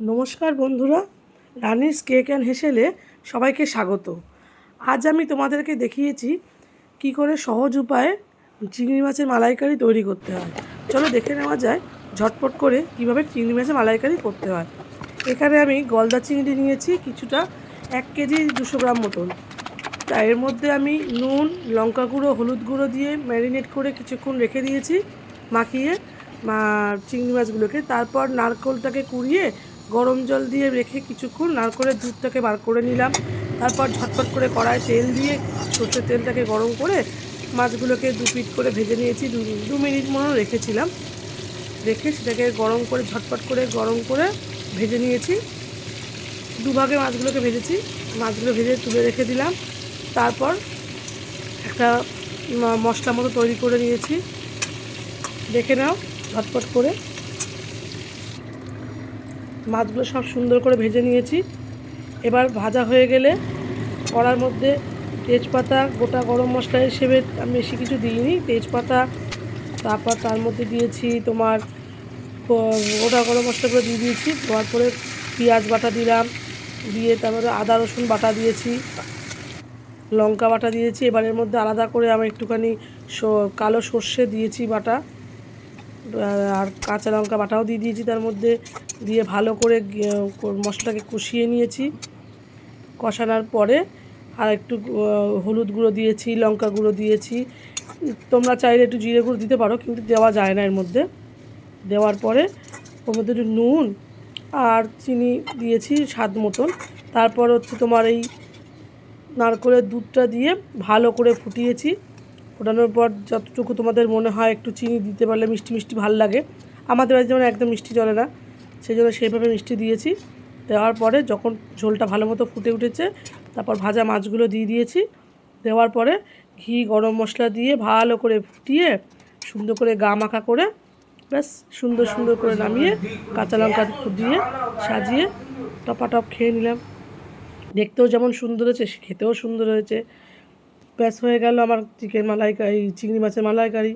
নমস্কার বন্ধুরা, রানিস cake and হেসেলে সবাইকে স্বাগত। আজ আমি তোমাদেরকে দেখিয়েছি কি করে সহজ উপায়ে চিংড়ি মাছের মালাইকারি তৈরি করতে হয়। চলো দেখে নেওয়া যায় ঝটপট করে কীভাবে চিংড়ি মাছের মালাইকারি করতে হয়। এখানে আমি গলদা চিংড়ি নিয়েছি, কিছুটা এক কেজি দুশো গ্রাম মতন। তা এর মধ্যে আমি নুন, লঙ্কা গুঁড়ো, হলুদ গুঁড়ো দিয়ে ম্যারিনেট করে কিছুক্ষণ রেখে দিয়েছি, মাখিয়ে চিংড়ি মাছগুলোকে। তারপর নারকোলটাকে কুড়িয়ে গরম জল দিয়ে রেখে কিছুক্ষণ নারকোলের দুধটাকে বার করে নিলাম। তারপর ঝটপট করে কড়ায় তেল দিয়ে সর্ষের তেলটাকে গরম করে মাছগুলোকে দু পিট করে ভেজে নিয়েছি। দু মিনিট মতো রেখেছিলাম। রেখে সেটাকে গরম করে ঝটপট করে গরম করে ভেজে নিয়েছি। দুভাগে মাছগুলোকে ভেজেছি। মাছগুলো ভেজে তুলে রেখে দিলাম। তারপর একটা মশলা মতো তৈরি করে নিয়েছি। দেখে নাও, ঝটপট করে। মাছগুলো সব সুন্দর করে ভেজে নিয়েছি। এবার ভাজা হয়ে গেলে কড়ার মধ্যে তেজপাতা, গোটা গরম মশলা হিসেবে আমি বেশি কিছু দিইনি। তেজপাতা, তারপর তার মধ্যে দিয়েছি তোমার গোটা গরম মশলাগুলো দিয়ে দিয়েছি। দেওয়ার পরে পেঁয়াজ বাটা দিলাম, দিয়ে তারপরে আদা, রসুন বাটা দিয়েছি, লঙ্কা বাটা দিয়েছি। এবার এর মধ্যে আলাদা করে আমি একটুখানি কালো সর্ষে দিয়েছি বাটা। আর কাঁচা লঙ্কা বাটাও দিয়ে দিয়েছি তার মধ্যে। দিয়ে ভালো করে মশলাটাকে কষিয়ে নিয়েছি। কষানোর পরে আর একটু হলুদ গুঁড়ো দিয়েছি, লঙ্কা গুঁড়ো দিয়েছি। তোমরা চাইলে একটু জিরে গুঁড়ো দিতে পারো, কিন্তু দেওয়া যায় না এর মধ্যে। দেওয়ার পরে ওর মধ্যে একটু নুন আর চিনি দিয়েছি স্বাদ মতন। তারপর হচ্ছে তোমার এই নারকলের দুধটা দিয়ে ভালো করে ফুটিয়েছি। ফোটানোর পর যতটুকু তোমাদের মনে হয় একটু চিনি দিতে পারলে মিষ্টি মিষ্টি ভালো লাগে। আমাদের বাড়িতে যেমন একদম মিষ্টি চলে না সেই জন্য সেইভাবে মিষ্টি দিয়েছি। দেওয়ার পরে যখন ঝোলটা ভালো মতো ফুটে উঠেছে, তারপর ভাজা মাছগুলো দিয়ে দিয়েছি। দেওয়ার পরে ঘি, গরম মশলা দিয়ে ভালো করে ফুটিয়ে, সুন্দর করে গা মাখা করে, ব্যাস, সুন্দর সুন্দর করে নামিয়ে, কাঁচা লঙ্কা দিয়ে সাজিয়ে টপাটপ খেয়ে নিলাম। দেখতেও যেমন সুন্দর হয়েছে, খেতেও সুন্দর হয়েছে। ব্যাস হয়ে গেল আমার চিকেন মালাইকারি চিংড়ি মাছের মালাইকারি।